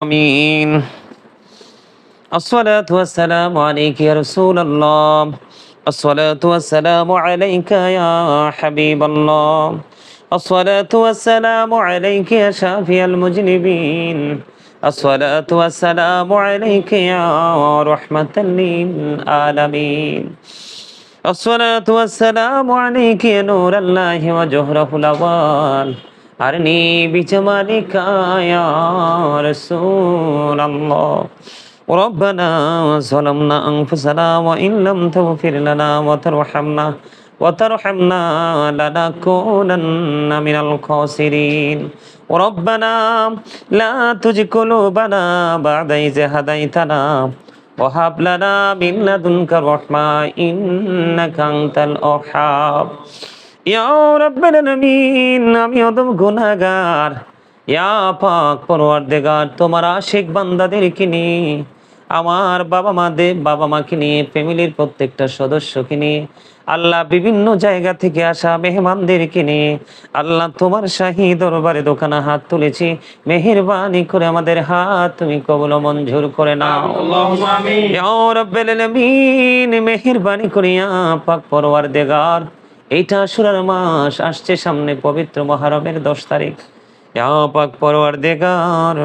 آمين الصلاة والسلام عليك يا رسول الله. الصلاة والسلام عليك يا حبيب الله. الصلاة والسلام عليك يا شافي المجنبين. الصلاة والسلام عليك يا رحمة للعالمين. الصلاة والسلام عليك يا نور الله وجهره الأول أرني بجمالك يا رسول الله ربنا ظلمنا أنفسنا وإن لم تغفر لنا وترحمنا وترحمنا لنكونن من الخاسرين ربنا لا تزغ قلوبنا بعد إذ هديتنا وهب لنا من لدنك رحمة إنك أنت الوهاب ইয়া রাব্বাল আলামিন আমি অদম গুনাহগার। ইয়া পাক পরওয়ারদিগার তোমার আশিক বান্দাদেরকে নিয়ে আমার বাবা মা দে বাবা মাকে নিয়ে ফ্যামিলির প্রত্যেকটা সদস্যকে নিয়ে আল্লাহ বিভিন্ন জায়গা থেকে আসা মেহমানদেরকে নিয়ে আল্লাহ তোমার শাহী দরবারে দোকানে হাত তুলেছি। মেহেরবানি করে আমাদের হাত তুমি কবল মঞ্জুর করে নাও। মেহেরবানি করিয়া পাক পরওয়ারদিগার। এইটা সুরার মাস আসছে সামনে পবিত্র মহারমের দশ তারিখ। পাক পরওয়ারদিগার,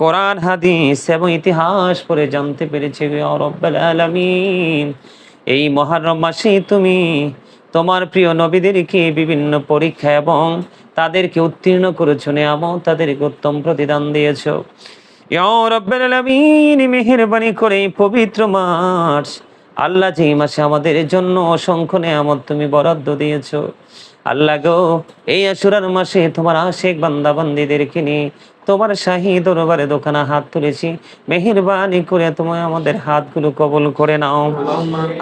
কোরআন, হাদিস এবং ইতিহাস পড়ে জানতে পেরেছি রাব্বাল আলামিন। এই মহারম মাসে তুমি তোমার প্রিয় নবীদেরকে বিভিন্ন পরীক্ষা এবং তাদেরকে উত্তীর্ণ করেছ, নেয়ামত তাদেরকে উত্তম প্রতিদান দিয়েছ। রাব্বাল আলামিন, মেহেরবানি করে পবিত্র মাস আল্লাহ যে মাসে আমাদের জন্য অসংখ্য নেয়ামত তুমি বরাদ্দ দিয়েছ। আল্লাহ গো, এই আশুরার মাসে তোমার আশেখ বান্দাবান্দিদেরকে নিয়ে তোমার শাহী দরবারে দোকানে হাত তুলেছি। মেহেরবানি করে তুমি আমাদের হাতগুলো কবল করে নাও।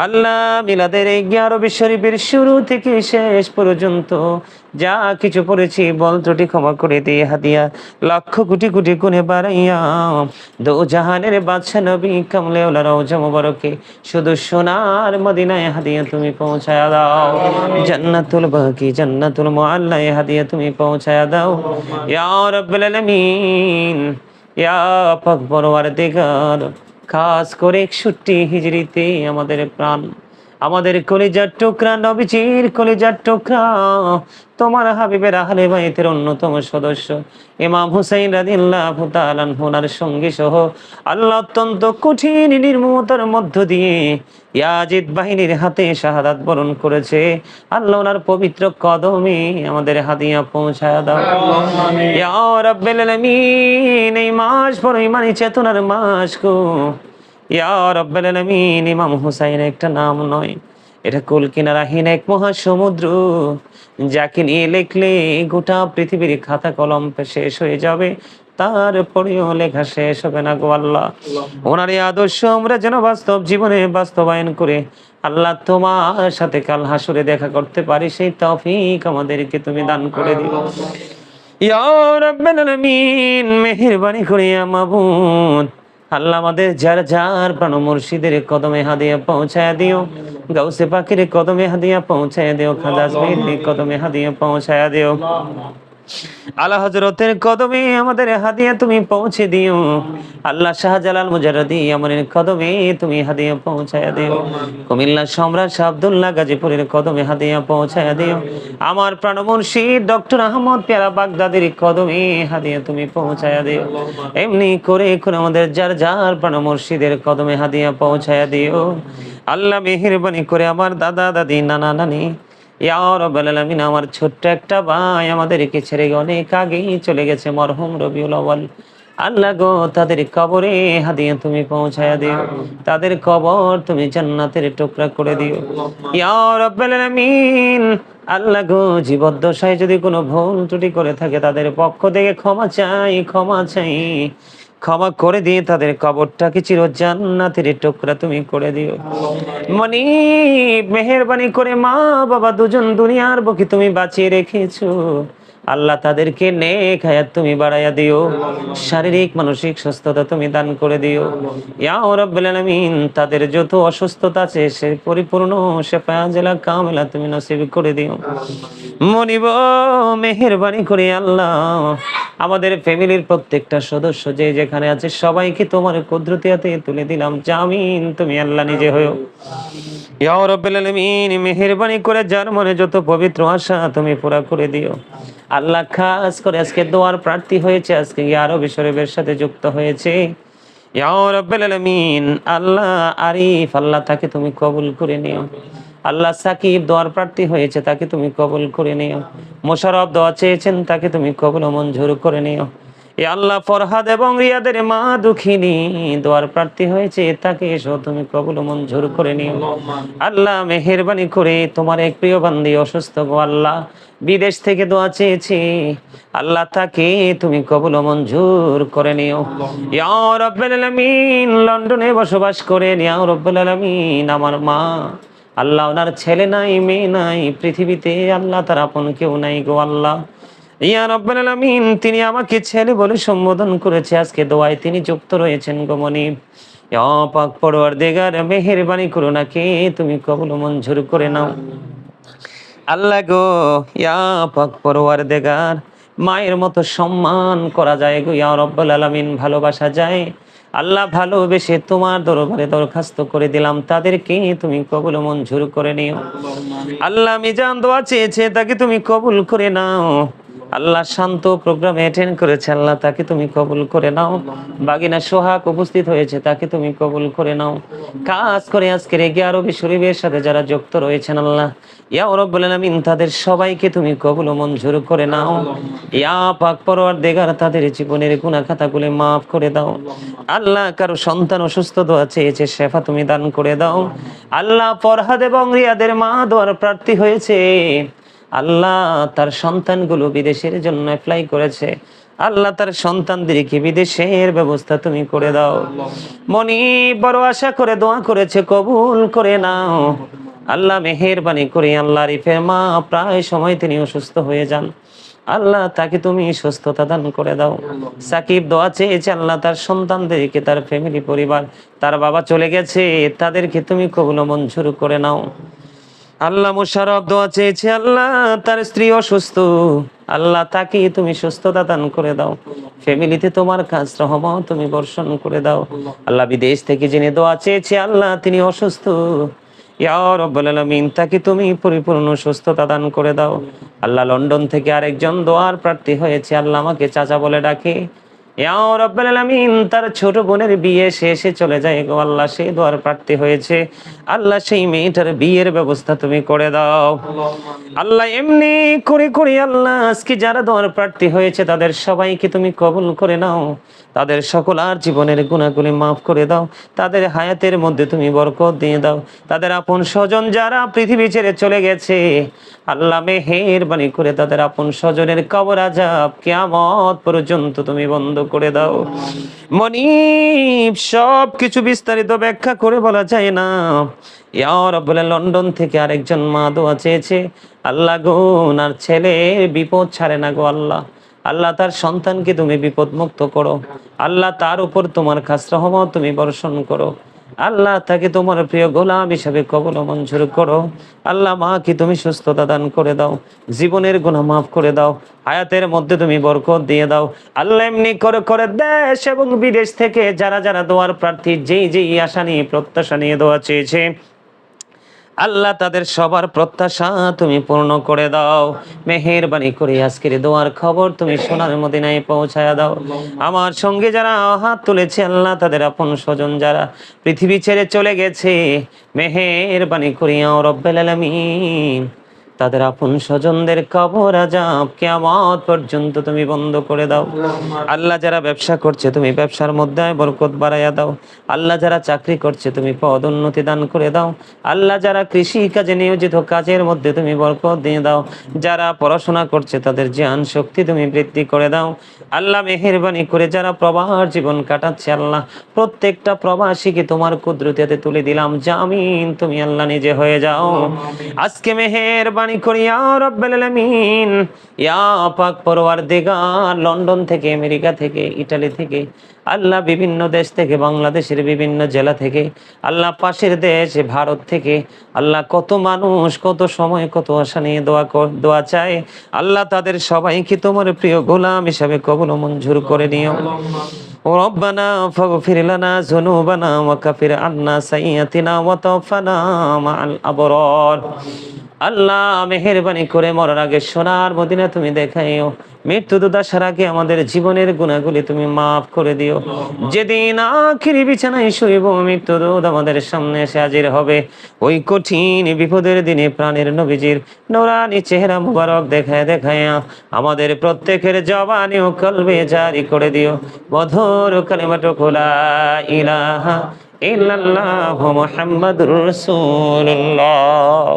আল্লাহ মিলাদের এই গ্যারবি শরীফের শুরু থেকে শেষ পর্যন্ত যা কিছু পড়েছি, বল ত্রুটি ক্ষমা করে দিয়ে হাদিয়া। লক্ষ কোটি কোটি গুণে বাড়াইয়া দো জাহানের বাদশা নবী কামলে ওলা রওজা শুধু সোনার মদিনায় হাদিয়া তুমি পৌঁছায়া দাও। জান্নাতুল বাকি, জান্নাতুল মুআল্লায় হাদিয়া তুমি পৌঁছায়া দাও। ইয়া রাব্বুল আলামিন ইয়া পাক পরওয়ারদিগার খাস করে একষট্টি হিজড়িতে আমাদের প্রাণ। আমাদের কলিজার টুকরা নবীজির কলিজার টুকরা। তোমার হাবিবের আহলে বাইতের অন্যতম সদস্য। ইমাম হুসাইন রাদিয়াল্লাহু তাআলা আনহুর সঙ্গী সহ আল্লাহ অত্যন্ত কঠিন নির্মমতার মধ্য দিয়ে ইয়াজিদ বাহিনীর হাতে শাহাদাত বরণ করেছে। আল্লাহ ওনার পবিত্র কদমে আমাদের হাদিয়া পৌঁছায় দাও। ইয়া রাব্বিল আলামিন এই মাস বড় ইমানি চেতনার মাস গো। ইয়া রাব্বাল আলামিন, ইমাম হুসাইন একটা নাম নয়। এটা কুল কিনারাহীন এক মহাসমুদ্র, যাকে নিয়ে লিখলে গোটা পৃথিবীর খাতা কলম শেষ হয়ে যাবে। তারপরেও লেখা শেষ হবে না গো আল্লাহ। ওনার এই আদর্শ আমরা যেন বাস্তব জীবনে বাস্তবায়ন করে আল্লাহ তোমার সাথে কাল হাসুরে দেখা করতে পারি, সেই তফিক আমাদেরকে তুমি দান করে দিও। ইয়া রাব্বাল আলামিন, মেহেরবানি করে মাবুদ আল্লাহ আমাদের যার যার প্রাণ মুর্শিদের কদমে হাদিয়া পৌঁছায় দিও। গাউসে পাখির কদমে হাদিয়া পৌঁছায় দিও। মেহের কদমে হাদিয়া পৌঁছায় দিও। আল্লাহ হজরতের কদমে আমাদের হাদিয়া তুমি পৌঁছে দিও। আল্লাহ শাহজালাল মুজারদি আমাদের কদমে তুমি হাদিয়া পৌঁছায় দিও। কুমিল্লা সম্রাট আব্দুল্লাহ গাজীপুরের কদমে হাদিয়া পৌঁছায় দিও। আমার প্রাণমর্ষিদ ডক্টর আহমদ পেয়ারা বাগদাদের কদমে হাদিয়া তুমি পৌঁছায় দিও। এমনি করে করে আমাদের যার যার প্রাণমর্ষিদের কদমে হাদিয়া পৌঁছায় দিও। আল্লাহ মেহেরবানি করে আমার দাদা দাদি, নানা নানি আমার ছোট্ট একটা ভাই আমাদেরকে ছেড়ে অনেক আগেই চলে গেছে, মরহুম রবিউল আউয়াল। আল্লাহ গো, তাদের কবরে হাদিয়া তুমি পৌঁছায়া দিও, তাদের কবর তুমি জান্নাতের টুকরা করে দিও। ইয়া আল্লাহ গো, জীবদ্দশায় যদি কোনো ভুল ত্রুটি করে থাকে, তাদের পক্ষ থেকে ক্ষমা চাই ক্ষমা চাই। ক্ষমা করে দিয়ে তাদের কবরটাকে চির জান্নাতের টুকরা তুমি করে দিও। মনি, মেহেরবানি করে মা বাবা দুজন দুনিয়ার বকি তুমি বাঁচিয়ে রেখেছো। আল্লাহ তাদেরকে নেক হায়াত তুমি বাড়াইয়া দিও, শারীরিক, মানসিক সুস্থতা তুমি দান করে দিও। ইয়া রাব্বুল আলামিন, তাদের যত অসুস্থতা আছে, সে পরিপূর্ণ, শেফা, জেলা, কামেলা তুমি নসিব করে দিও। মনিব, মেহেরবানি করে আল্লাহ, আমাদের ফ্যামিলির প্রত্যেকটা সদস্য যে যেখানে আছে, সবাইকে তোমার কুদরতিয়াতে তুলে দিলাম। জামিন তুমি আল্লাহ নিজে হয়েও মেহেরবানি করে যার মনে যত পবিত্র আশা তুমি পুরা করে দিও। আল্লাহ খাস করে আজকে দোয়ার প্রার্থী হয়েছে, আজকে আরও শরীফের সাথে যুক্ত হয়েছে। আল্লাহ আরিফ, আল্লাহ তাকে তুমি কবুল করে নিও। আল্লাহ সাকিব দোয়ার প্রার্থী হয়েছে, তাকে তুমি কবুল করে নিও। মোশারফ দোয়া চেয়েছেন, তাকে তুমি কবুল মঞ্জুর করে নিও। আল্লাহ ফরহাদ এবং রিয়াদের মা দুঃখিনী, দোয়ার প্রার্থী হয়েছে তাকে এসো তুমি কবুল মঞ্জুর করে নিও। আল্লাহ মেহেরবানি করে তোমার এক প্রিয় বান্দি অসুস্থ গো আল্লাহ, বিদেশ থেকে দোয়া চেয়েছে। আল্লাহ তাকে তুমি কবুল মঞ্জুর করে নিও। ইয়া রাব্বুল আলামিন, লন্ডনে বসবাস করে ইয়া রাব্বুল আমার মা। আল্লাহ ওনার ছেলে নাই, মেয়ে নাই, পৃথিবীতে আল্লাহ তার আপন কেউ নাই গো আল্লাহ। ইয়া আলামিন, তিনি আমাকে ছেলে বলে সম্বোধন করেছে। আজকে দোয়ায় তিনি যুক্ত রয়েছেন গো মনিব ইয়া পাক পরওয়ারদিগার, মেহেরবানি করো নাকে, তুমি কবুল মঞ্জুর করে নাও। আল্লাহ গো, ইয়া পাক পরওয়ারদিগার, মায়ের মতো সম্মান করা যায় গো। ইয়া রব্বাল আলামিন, ভালোবাসা যায়। আল্লাহ ভালোবেসে তোমার দরবারে দরখাস্ত করে দিলাম। তাদেরকে তুমি কবুল মঞ্জুর করে নিও। আল্লাহ আমি জান দোয়া চেয়েছে, তাকে তুমি কবুল করে নাও। আল্লাহ শান্ত প্রোগ্রামে অ্যাটেন্ড করেছে, আল্লাহ তাকে তুমি কবুল করে নাও। বাগিনা সোহাগ উপস্থিত হয়েছে, তাকে তুমি কবুল করে নাও। কাজ করে আজকের এগিয়ে আরবি শরীফের সাথে যারা যুক্ত রয়েছেন, আল্লাহ। ইয়া রব্বুল আলামিন, তাদের সবাইকে তুমি কবুল মঞ্জুর করে নাও। ইয়া পাক পরওয়ার দেগার তাদের জীবনের গুনাহ খাতাগুলো মাফ করে দাও। আল্লাহ, কারও সন্তান অসুস্থ দোয়া চেয়েছে, শেফা তুমি দান করে দাও। আল্লাহ, ফরহাদ এবং রিয়াদের মা দোয়ার প্রার্থী হয়েছে। আল্লাহ তার সন্তানগুলো বিদেশের জন্য অ্যাপ্লাই করেছে। আল্লাহ তার সন্তানদেরকে বিদেশের ব্যবস্থা তুমি করে দাও। মনি বড় আশা করে দোয়া করেছে, কবুল করে নাও। আল্লাহ মেহেরবানি করে আল্লাহ রিফের মা প্রায় সময় তিনি অসুস্থ হয়ে যান। আল্লাহ তাকে তুমি সুস্থতা দান করে দাও। সাকিব দোয়া চেয়েছে, আল্লাহ তার সন্তানদেরকে, তার ফ্যামিলি পরিবার, তার বাবা চলে গেছে, তাদেরকে তুমি কবুল মঞ্জুর করে নাও। আল্লাহ মুশারফ দোয়া চেয়েছে, আল্লাহ তার স্ত্রী অসুস্থ। আল্লাহ তাকে তুমি সুস্থতা দান করে দাও। ফ্যামিলিতে তোমার কাজ রহম তুমি বর্ষণ করে দাও। আল্লাহ বিদেশ থেকে জেনে দোয়া চেয়েছে, আল্লাহ তিনি অসুস্থ। তাকে তুমি পরিপূর্ণ সুস্থতা দান করে দাও। আল্লাহ লন্ডন থেকে আরেকজন দোয়ার প্রার্থী হয়েছে, আল্লাহ আমাকে চাচা বলে ডাকে। তার ছোট বোনের বিয়ে শেষে চলে যায় গো। আল্লাহ সেই দোয়ার প্রার্থী হয়েছে। আল্লাহ সেই মেয়েটার বিয়ের ব্যবস্থা তুমি করে দাও। আল্লাহ এমনি করে করে আল্লাহ আজকে যারা দোয়ার প্রার্থী হয়েছে, তাদের সবাইকে তুমি কবুল করে নাও। তাদের সকল আর জীবনের গুণাগুলি মাফ করে দাও। তাদের হায়াতের মধ্যে তুমি বরকত দিয়ে দাও। তাদের আপন স্বজন যারা পৃথিবী ছেড়ে চলে গেছে, আল্লাহ মেহের মেহেরবানি করে তাদের আপন স্বজনের কবর আজাব কিয়ামত পর্যন্ত তুমি বন্ধ করে দাও। মনিব সব কিছু বিস্তারিত ব্যাখ্যা করে বলা যায় না। লন্ডন থেকে আরেকজন মা দোয়া চেয়েছে, আল্লাহ গো আর ছেলে বিপদ ছাড়ে না গো আল্লাহ। আল্লাহ তার সন্তানকে তুমি বিপদ মুক্ত করো। আল্লাহ তার উপর তোমার খাস রহমত তুমি বর্ষণ করো। আল্লাহ তাকে তোমার প্রিয় গোলাম হিসাবে কবল মঞ্জুর করো। আল্লাহ মা কি তুমি সুস্থতা দান করে দাও, জীবনের গুণা মাফ করে দাও, হায়াতের মধ্যে তুমি বরকত দিয়ে দাও। আল্লাহ এমনি করে করে দেশ এবং বিদেশ থেকে যারা যারা দোয়ার প্রার্থী, যেই যেই আশা নিয়ে প্রত্যাশা নিয়ে দোয়া চেয়েছে আল্লাহ তাদের সবার প্রত্যাশা তুমি পূর্ণ করে দাও। মেহেরবানি করে আজকের দোয়ার খবর তুমি সোনার মদিনায় পৌঁছায়া দাও। আমার সঙ্গে যারা হাত তুলেছে, আল্লাহ তাদের আপন স্বজন যারা পৃথিবী ছেড়ে চলে গেছে, মেহেরবানি করিয়া রব্বেল আলামিন। তাদের আপন স্বজনদের কবর আজাব কিয়ামত পর্যন্ত তুমি বন্ধ করে দাও। আল্লাহ যারা ব্যবসা করছে, তুমি ব্যবসার মধ্যে বরকত বাড়াইয়া দাও। আল্লাহ যারা চাকরি করছে, তুমি পদ উন্নতি দান করে দাও। আল্লাহ যারা কৃষি কাজে নিয়োজিত, কাজের মধ্যে তুমি বরকত দিয়ে দাও। যারা পড়াশোনা করছে, তাদের জ্ঞান শক্তি তুমি বৃদ্ধি করে দাও। আল্লাহ মেহেরবানি করে যারা প্রবাহার জীবন কাটাচ্ছে, আল্লাহ প্রত্যেকটা প্রবাসীকে তোমার কুদরতিতে তুলে দিলাম। জামিন, তুমি আল্লাহ নিজে হয়ে যাও। আজকে মেহেরবানি করি, ইয়া রব্বাল আলামিন। ইয়া পাক পরওয়ারদিগার, লন্ডন থেকে, আমেরিকা থেকে, ইটালি থেকে আল্লাহ বিভিন্ন দেশ থেকে বাংলাদেশের বিভিন্ন জেলা থেকে আল্লাহ পাশের দেশ ভারত থেকে আল্লাহ কত মানুষ কত সময় কত আশা নিয়ে দোয়া কর- দোয়া চায় আল্লাহ তাদের সবাইকে তোমার প্রিয় গোলাম হিসাবে কবল ও মঞ্জুর করে নিও ربنا فاغفر لنا ذنوبنا وكفر عنا سيئاتنا وتوفنا مع الأبرار আল্লাহ মেহেরবানি করে মরার আগে সোনার মদিনা তুমি দেখাইও মৃত্যু দুদাসার আগে আমাদের জীবনের গুণাগুলি তুমি মাফ করে দিও। যেদিন আখিরি বিছানায় শুইব, মৃত্যু দুধ আমাদের সামনে এসে হাজির হবে। ওই কঠিন বিপদের দিনে প্রাণের নবীজির নোরানি চেহারা মুবারক দেখায় দেখায় আমাদের প্রত্যেকের জবানি ও কলবে জারি করে দিও। মধুর কালিমাটো খোলা ইলাহা ইল্লাল্লাহু মুহাম্মাদুর রাসূলুল্লাহ।